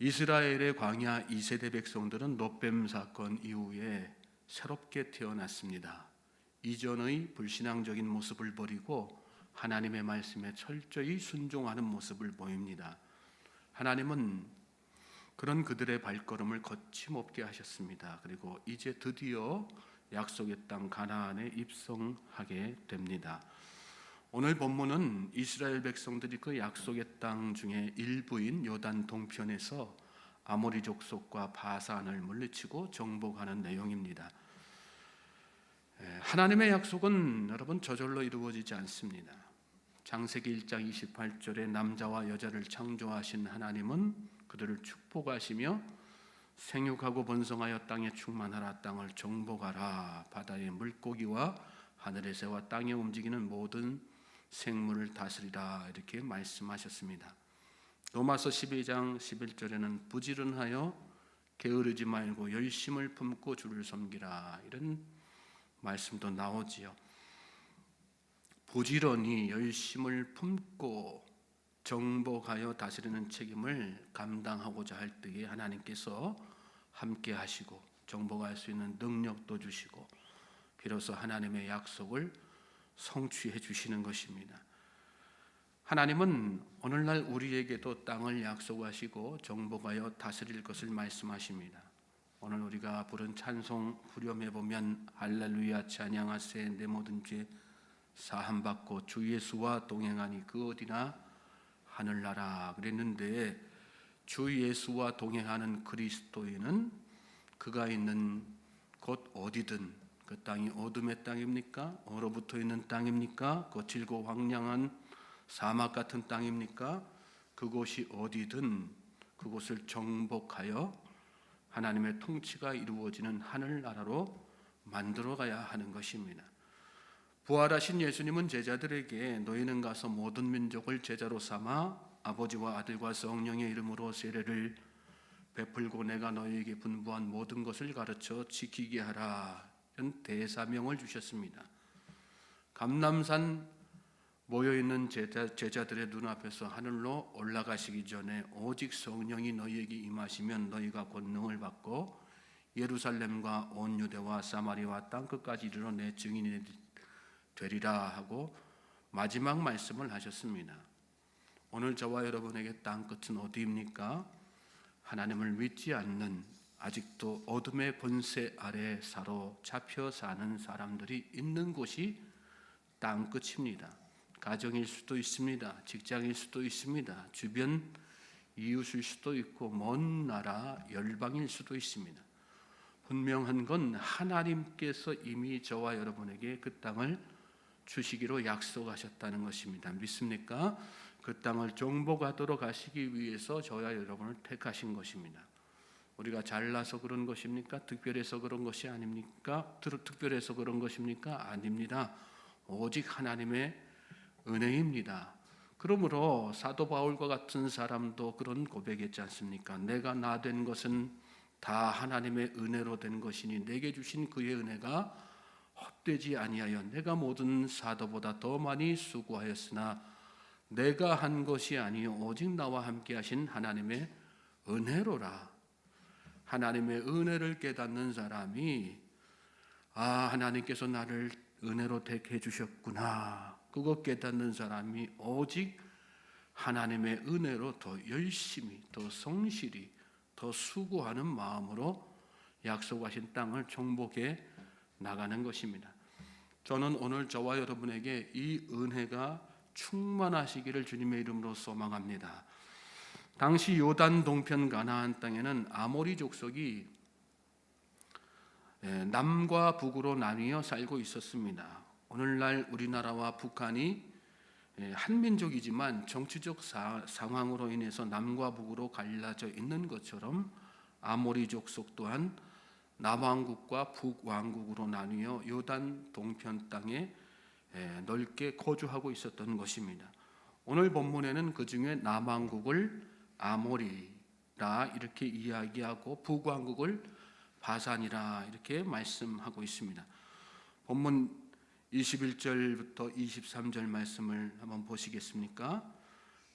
이스라엘의 광야 2세대 백성들은 노뱀 사건 이후에 새롭게 태어났습니다. 이전의 불신앙적인 모습을 버리고 하나님의 말씀에 철저히 순종하는 모습을 보입니다. 하나님은 그런 그들의 발걸음을 거침없게 하셨습니다. 그리고 이제 드디어 약속의 땅 가나안에 입성하게 됩니다. 오늘 본문은 이스라엘 백성들이 그 약속의 땅 중에 일부인 요단 동편에서 아모리 족속과 바산을 물리치고 정복하는 내용입니다. 에, 하나님의 약속은 여러분 저절로 이루어지지 않습니다. 장세기 1장 28절에 남자와 여자를 창조하신 하나님은 그들을 축복하시며 생육하고 번성하여 땅에 충만하라 땅을 정복하라 바다의 물고기와 하늘의 새와 땅에 움직이는 모든 생물을 다스리라 이렇게 말씀하셨습니다. 로마서 12장 11절에는 부지런하여 게으르지 말고 열심을 품고 주를 섬기라 이런 말씀도 나오지요. 부지런히 열심을 품고 정복하여 다스리는 책임을 감당하고자 할 때에 하나님께서 함께 하시고 정복할 수 있는 능력도 주시고 비로소 하나님의 약속을 성취해 주시는 것입니다. 하나님은 오늘날 우리에게도 땅을 약속하시고 정복하여 다스릴 것을 말씀하십니다. 오늘 우리가 부른 찬송 후렴에 보면 할렐루야 찬양하세 내 모든 죄 사함 받고 주 예수와 동행하니 그 어디나 하늘나라 그랬는데 주 예수와 동행하는 그리스도인은 그가 있는 곳 어디든 그 땅이 어둠의 땅입니까? 얼어붙어 있는 땅입니까? 거칠고 황량한 사막 같은 땅입니까? 그곳이 어디든 그곳을 정복하여 하나님의 통치가 이루어지는 하늘나라로 만들어 가야 하는 것입니다. 부활하신 예수님은 제자들에게 너희는 가서 모든 민족을 제자로 삼아 아버지와 아들과 성령의 이름으로 세례를 베풀고 내가 너희에게 분부한 모든 것을 가르쳐 지키게 하라 이런 대사명을 주셨습니다. 감남산 모여 있는 제자, 제자들의 눈앞에서 하늘로 올라가시기 전에 오직 성령이 너희에게 임하시면 너희가 권능을 받고 예루살렘과 온 유대와 사마리아 땅 끝까지 이르러 내 증인이 되리라 하고 마지막 말씀을 하셨습니다. 오늘 저와 여러분에게 땅 끝은 어디입니까? 하나님을 믿지 않는 아직도 어둠의 권세 아래 사로잡혀 사는 사람들이 있는 곳이 땅 끝입니다. 가정일 수도 있습니다. 직장일 수도 있습니다. 주변 이웃일 수도 있고 먼 나라 열방일 수도 있습니다. 분명한 건 하나님께서 이미 저와 여러분에게 그 땅을 주시기로 약속하셨다는 것입니다. 믿습니까? 그 땅을 정복하도록 하시기 위해서 저와 여러분을 택하신 것입니다. 우리가 잘나서 그런 것입니까? 특별해서 그런 것이 아닙니까? 특별해서 그런 것입니까? 아닙니다. 오직 하나님의 은혜입니다. 그러므로 사도 바울과 같은 사람도 그런 고백했지 않습니까? 내가 나 된 것은 다 하나님의 은혜로 된 것이니 내게 주신 그의 은혜가 헛되지 아니하여 내가 모든 사도보다 더 많이 수고하였으나 내가 한 것이 아니요 오직 나와 함께 하신 하나님의 은혜로라. 하나님의 은혜를 깨닫는 사람이 아 하나님께서 나를 은혜로 택해 주셨구나. 그것 깨닫는 사람이 오직 하나님의 은혜로 더 열심히, 더 성실히, 더 수고하는 마음으로 약속하신 땅을 정복해 나가는 것입니다. 저는 오늘 저와 여러분에게 이 은혜가 충만하시기를 주님의 이름으로 소망합니다. 당시 요단 동편 가나안 땅에는 아모리 족속이 예, 남과 북으로 나뉘어 살고 있었습니다. 오늘날 우리나라와 북한이 예, 한 민족이지만 정치적 사, 상황으로 인해서 남과 북으로 갈라져 있는 것처럼 아모리 족속 또한 남왕국과 북왕국으로 나뉘어 요단 동편 땅에 예, 넓게 거주하고 있었던 것입니다. 오늘 본문에는 그 중에 남왕국을 아모리라 이렇게 이야기하고 북왕국을 바산이라 이렇게 말씀하고 있습니다. 본문 21절부터 23절 말씀을 한번 보시겠습니까?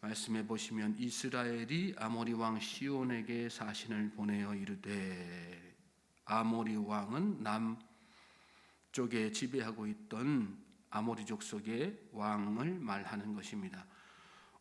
말씀해 보시면 이스라엘이 아모리 왕 시온에게 사신을 보내어 이르되 아모리 왕은 남 쪽에 지배하고 있던 아모리족 속의 왕을 말하는 것입니다.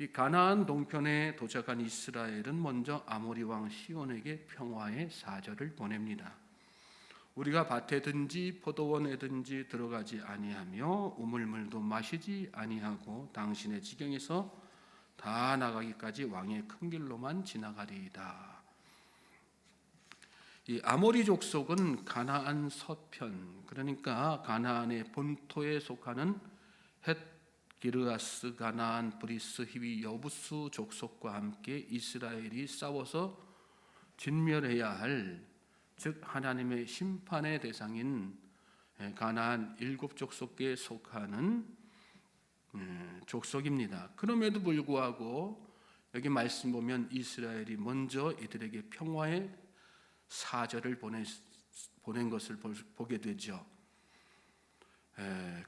이 가나안 동편에 도착한 이스라엘은 먼저 아모리 왕 시온에게 평화의 사절을 보냅니다. 우리가 밭에든지 포도원에든지 들어가지 아니하며 우물물도 마시지 아니하고 당신의 지경에서 다 나가기까지 왕의 큰 길로만 지나가리이다. 이 아모리 족속은 가나안 서편 그러니까 가나안의 본토에 속하는 헷 기르아스 가나안 브리스 히위 여부스 족속과 함께 이스라엘이 싸워서 진멸해야 할 즉 하나님의 심판의 대상인 가나안 일곱 족속에 속하는 음, 족속입니다. 그럼에도 불구하고 여기 말씀 보면 이스라엘이 먼저 이들에게 평화의 사절을 보낸, 보낸 것을 보게 되죠.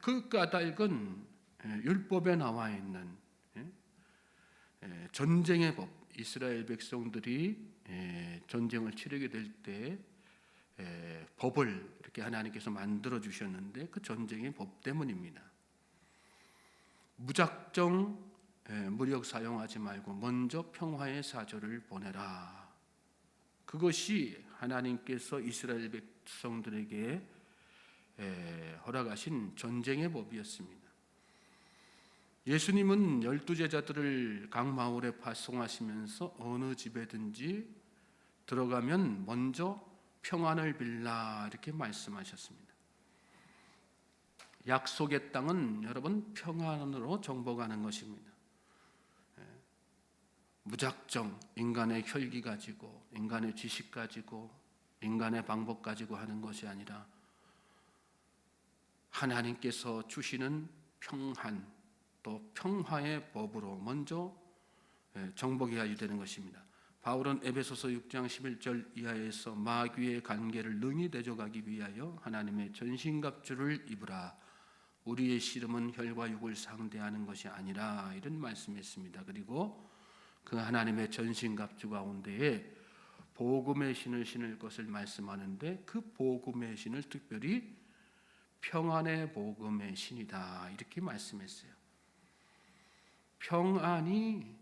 그 까닭은 율법에 나와 있는 전쟁의 법, 이스라엘 백성들이 전쟁을 치르게 될 때 법을 이렇게 하나님께서 만들어 주셨는데 그 전쟁의 법 때문입니다. 무작정 무력 사용하지 말고 먼저 평화의 사절을 보내라. 그것이 하나님께서 이스라엘 백성들에게 허락하신 전쟁의 법이었습니다. 예수님은 열두 제자들을 각 마을에 파송하시면서 어느 집에든지 들어가면 먼저 평안을 빌라 이렇게 말씀하셨습니다. 약속의 땅은 여러분 평안으로 정복하는 것입니다. 예. 무작정 인간의 혈기 가지고 인간의 지식 가지고 인간의 방법 가지고 하는 것이 아니라 하나님께서 주시는 평안 또 평화의 법으로 먼저 예, 정복해야 되는 것입니다. 바울은 에베소서 6장 11절 이하에서 마귀의 관계를 능히 대적하기 위하여 하나님의 전신갑주를 입으라. 우리의 씨름은 혈과 육을 상대하는 것이 아니라 이런 말씀했습니다. 그리고 그 하나님의 전신갑주 가운데에 복음의 신을 신을 것을 말씀하는데 그 복음의 신을 특별히 평안의 복음의 신이다 이렇게 말씀했어요. 평안이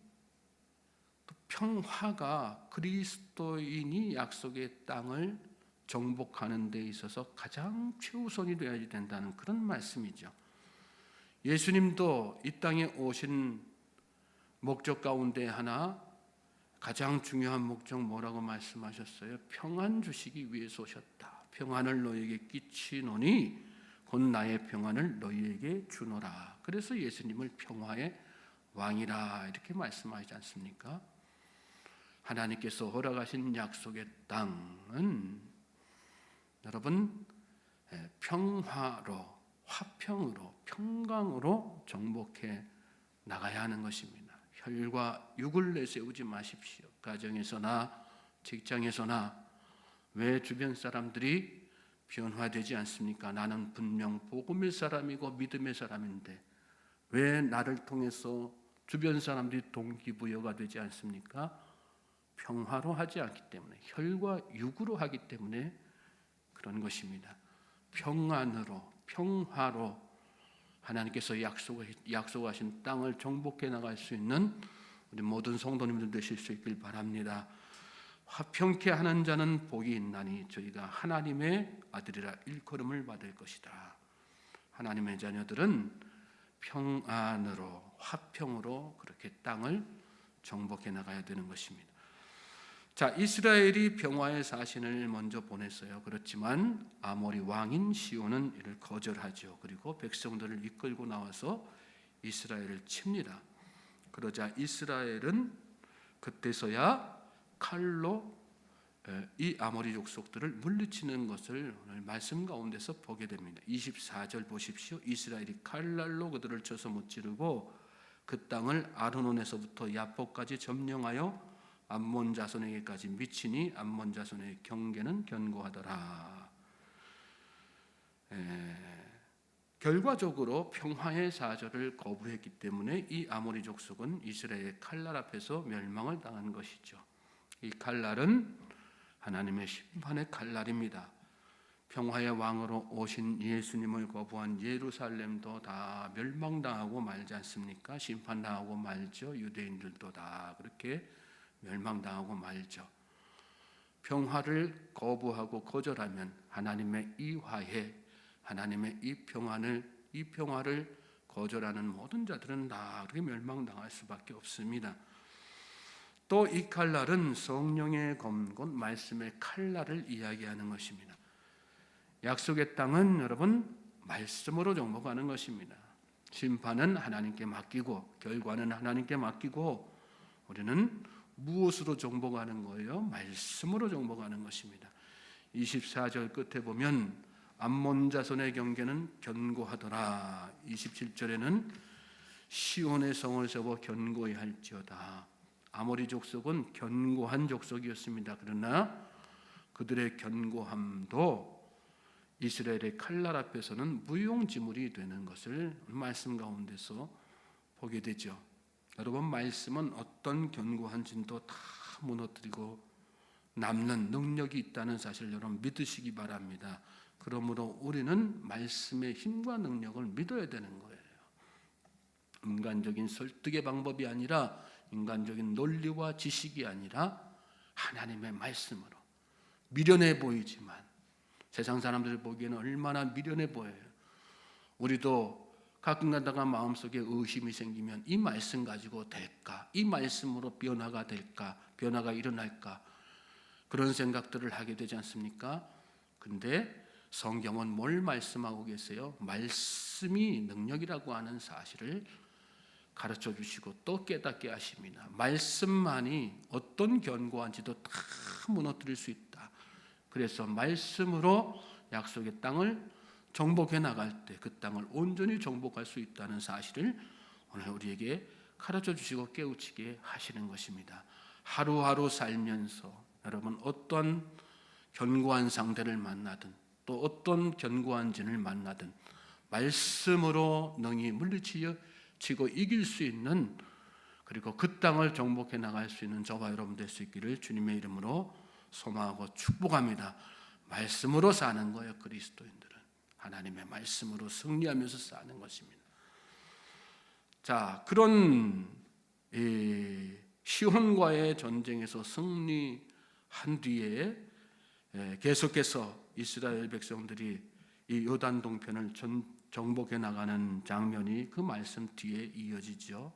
평화가 그리스도인이 약속의 땅을 정복하는 데 있어서 가장 최우선이 되어야 된다는 그런 말씀이죠. 예수님도 이 땅에 오신 목적 가운데 하나 가장 중요한 목적 뭐라고 말씀하셨어요? 평안 주시기 위해서 오셨다. 평안을 너에게 끼치노니 곧 나의 평안을 너희에게 주노라. 그래서 예수님을 평화의 왕이라 이렇게 말씀하지 않습니까? 하나님께서 허락하신 약속의 땅은 여러분 평화로 화평으로 평강으로 정복해 나가야 하는 것입니다. 혈과 육을 내세우지 마십시오. 가정에서나 직장에서나 왜 주변 사람들이 변화되지 않습니까? 나는 분명 복음의 사람이고 믿음의 사람인데 왜 나를 통해서 주변 사람들이 동기부여가 되지 않습니까? 평화로 하지 않기 때문에 혈과 육으로 하기 때문에 그런 것입니다. 평안으로 평화로 하나님께서 약속 약속하신 땅을 정복해 나갈 수 있는 우리 모든 성도님들 되실 수 있길 바랍니다. 화평케 하는 자는 복이 있나니 저희가 하나님의 아들이라 일컬음을 받을 것이다. 하나님의 자녀들은 평안으로 화평으로 그렇게 땅을 정복해 나가야 되는 것입니다. 자, 이스라엘이 평화의 사신을 먼저 보냈어요. 그렇지만 아모리 왕인 시온은 이를 거절하죠. 그리고 백성들을 이끌고 나와서 이스라엘을 칩니다. 그러자 이스라엘은 그때서야 칼로 에, 이 아모리 족속들을 물리치는 것을 오늘 말씀 가운데서 보게 됩니다. 24절 보십시오. 이스라엘이 칼날로 그들을 쳐서 무찌르고 그 땅을 아르논에서부터 야포까지 점령하여 암몬 자손에게까지 미치니 암몬 자손의 경계는 견고하더라. 에, 결과적으로 평화의 사절을 거부했기 때문에 이 아모리 족속은 이스라엘의 칼날 앞에서 멸망을 당한 것이죠. 이 칼날은 하나님의 심판의 칼날입니다. 평화의 왕으로 오신 예수님을 거부한 예루살렘도 다 멸망당하고 말지 않습니까? 심판당하고 말죠. 유대인들도 다 그렇게 멸망당하고 말죠. 평화를 거부하고 거절하면 하나님의 이 화해, 하나님의 이 평안을 이 평화를 거절하는 모든 자들은 다 그렇게 멸망당할 수밖에 없습니다. 또 이 칼날은 성령의 검곧 말씀의 칼날을 이야기하는 것입니다. 약속의 땅은 여러분 말씀으로 정복하는 것입니다. 심판은 하나님께 맡기고 결과는 하나님께 맡기고 우리는 무엇으로 정복하는 거예요? 말씀으로 정복하는 것입니다. 24절 끝에 보면 암몬 자손의 경계는 견고하더라. 27절에는 시온의 성을 세워 견고히 할지어다. 아모리 족속은 견고한 족속이었습니다. 그러나 그들의 견고함도 이스라엘의 칼날 앞에서는 무용지물이 되는 것을 말씀 가운데서 보게 되죠. 여러분 말씀은 어떤 견고한 진도 다 무너뜨리고 남는 능력이 있다는 사실을 여러분 믿으시기 바랍니다. 그러므로 우리는 말씀의 힘과 능력을 믿어야 되는 거예요. 인간적인 설득의 방법이 아니라 인간적인 논리와 지식이 아니라 하나님의 말씀으로 미련해 보이지만 세상 사람들 보기에는 얼마나 미련해 보여요. 우리도 가끔 가다가 마음속에 의심이 생기면 이 말씀 가지고 될까? 이 말씀으로 변화가 될까? 변화가 일어날까? 그런 생각들을 하게 되지 않습니까? 근데 성경은 뭘 말씀하고 계세요? 말씀이 능력이라고 하는 사실을 가르쳐 주시고 또 깨닫게 하십니다. 말씀만이 어떤 견고한지도 다 무너뜨릴 수 있다. 그래서 말씀으로 약속의 땅을 정복해 나갈 때 그 땅을 온전히 정복할 수 있다는 사실을 오늘 우리에게 가르쳐 주시고 깨우치게 하시는 것입니다. 하루하루 살면서 여러분 어떤 견고한 상대를 만나든 또 어떤 견고한 진을 만나든 말씀으로 능히 물리치어 치고 이길 수 있는 그리고 그 땅을 정복해 나갈 수 있는 저와 여러분 될 수 있기를 주님의 이름으로 소망하고 축복합니다. 말씀으로 사는 거예요, 그리스도인들은. 하나님의 말씀으로 승리하면서 사는 것입니다. 자, 그런 이 시온과의 전쟁에서 승리한 뒤에 예, 계속해서 이스라엘 백성들이 이 요단 동편을 전, 정복해 나가는 장면이 그 말씀 뒤에 이어지죠.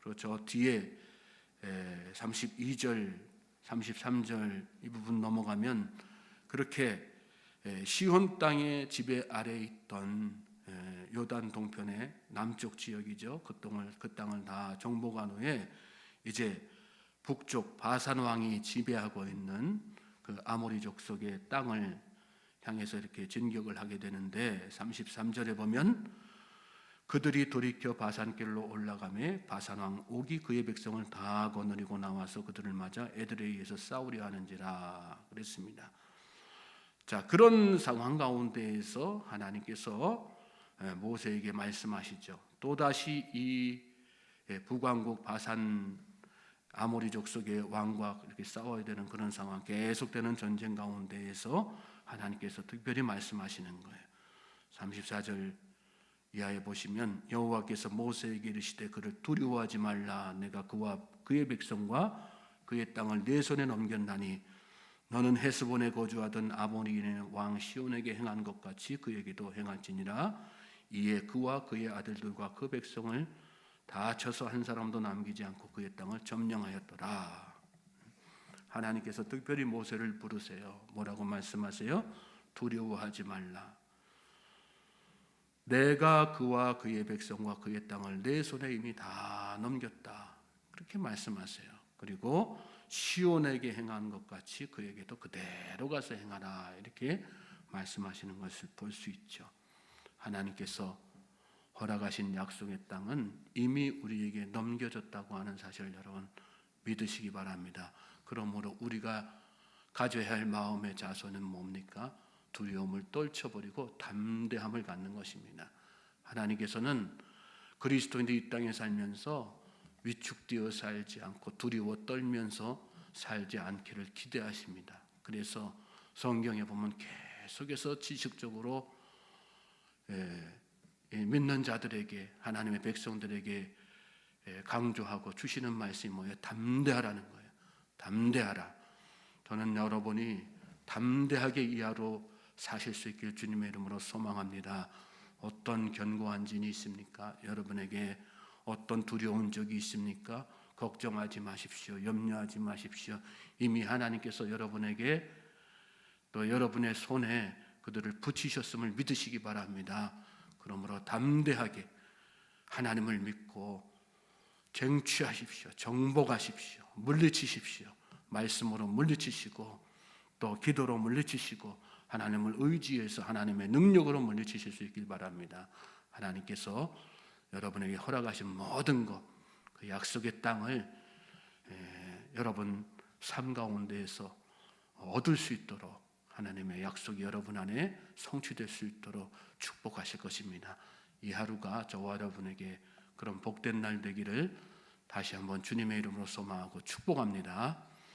그리고 저 뒤에 32절, 33절 이 부분 넘어가면 그렇게 시온 땅의 지배 아래 있던 요단 동편의 남쪽 지역이죠. 그 땅을 그 땅을 다 정복한 후에 이제 북쪽 바산 왕이 지배하고 있는 그 아모리 족 속의 땅을 향해서 이렇게 진격을 하게 되는데 33절에 보면 그들이 돌이켜 바산길로 올라가매 바산 왕 옥이 그의 백성을 다 거느리고 나와서 그들을 맞아 애들에 의해서 싸우려 하는지라 그랬습니다. 자 그런 상황 가운데에서 하나님께서 모세에게 말씀하시죠. 또 다시 이 북왕국 바산 아모리 족 속의 왕과 이렇게 싸워야 되는 그런 상황, 계속되는 전쟁 가운데에서 하나님께서 특별히 말씀하시는 거예요. 34절 이하에 보시면 여호와께서 모세에게 이르시되 그를 두려워하지 말라 내가 그와 그의 백성과 그의 땅을 내 손에 넘겼나니 너는 헤스본에 거주하던 아모리인의 왕 시온에게 행한 것 같이 그에게도 행할지니라 이에 그와 그의 아들들과 그 백성을 다 쳐서 한 사람도 남기지 않고 그의 땅을 점령하였더라. 하나님께서 특별히 모세를 부르세요. 뭐라고 말씀하세요? 두려워하지 말라. 내가 그와 그의 백성과 그의 땅을 내 손에 이미 다 넘겼다. 그렇게 말씀하세요. 그리고 시온에게 행한 것 같이 그에게도 그대로 가서 행하라 이렇게 말씀하시는 것을 볼 수 있죠. 하나님께서 허락하신 약속의 땅은 이미 우리에게 넘겨졌다고 하는 사실을 여러분 믿으시기 바랍니다. 그러므로 우리가 가져야 할 마음의 자세는 뭡니까? 두려움을 떨쳐버리고 담대함을 갖는 것입니다. 하나님께서는 그리스도인들이 이 땅에 살면서 위축되어 살지 않고 두려워 떨면서 살지 않기를 기대하십니다. 그래서 성경에 보면 계속해서 지식적으로 예, 예, 믿는 자들에게 하나님의 백성들에게 예, 강조하고 주시는 말씀이 뭐예요? 담대하라는 거예요. 담대하라. 저는 여러분이 담대하게 이하로 사실 수 있길 주님의 이름으로 소망합니다. 어떤 견고한 진이 있습니까? 여러분에게 어떤 두려운 적이 있습니까? 걱정하지 마십시오. 염려하지 마십시오. 이미 하나님께서 여러분에게 또 여러분의 손에 그들을 붙이셨음을 믿으시기 바랍니다. 그러므로 담대하게 하나님을 믿고 쟁취하십시오. 정복하십시오. 물리치십시오. 말씀으로 물리치시고 또 기도로 물리치시고 하나님을 의지해서 하나님의 능력으로 물리치실 수 있길 바랍니다. 하나님께서 여러분에게 허락하신 모든 것, 그 약속의 땅을 에, 여러분 삶 가운데에서 얻을 수 있도록 하나님의 약속이 여러분 안에 성취될 수 있도록 축복하실 것입니다. 이 하루가 저와 여러분에게 그런 복된 날 되기를 다시 한번 주님의 이름으로 소망하고 축복합니다.